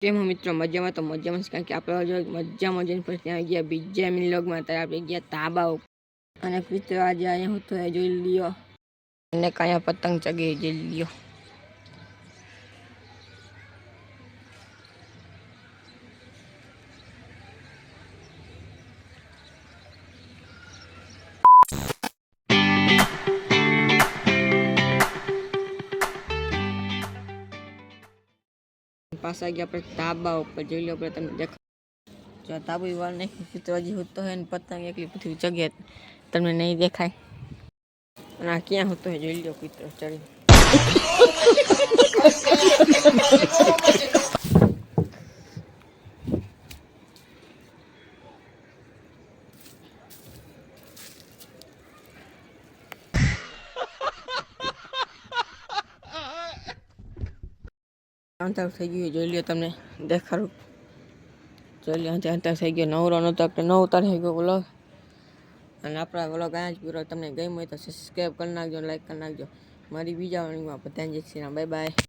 કેમ હું મિત્રો મજામાં તો મજામાં કારણ કે આપણે જો મજામાં જઈને પછી ત્યાં ગયા, બીજા મિલોગમાં ત્યારે આપણે ગયા તાબા અને મિત્રો આજે અહીંયા હું તો જોઈ લ્યો. અને કાંયા પતંગ ચગી જોઈ લ્યો. પાછા ગયા આપણે તાબા ઉપર જોઈ લો આપણે તમને દેખાય જો તાબુ વાળ નહીં તો હજી હોતો હોય ને પતંગ એકલી પછી જગે તમને નહીં દેખાય. અને આ ક્યાં હોતો હોય જોઈ લો કૂતરો ચડી અંતર થઈ ગયું જોઈ લ્યો તમને, દેખાડું. જોઈ લ્યો અંતર થઈ ગયો. નવરો નતો આપણે નવ ઉતાર થઈ ગયો વ્લોગ અને આપણા અહીંયા જ પૂરો તમને ગમ્યો હોય તો સબસ્ક્રાઈબ કરી નાખજો લાઈક કરી નાખજો. મારી બીજા વાણીમાં શ્રી રામ બાય બાય.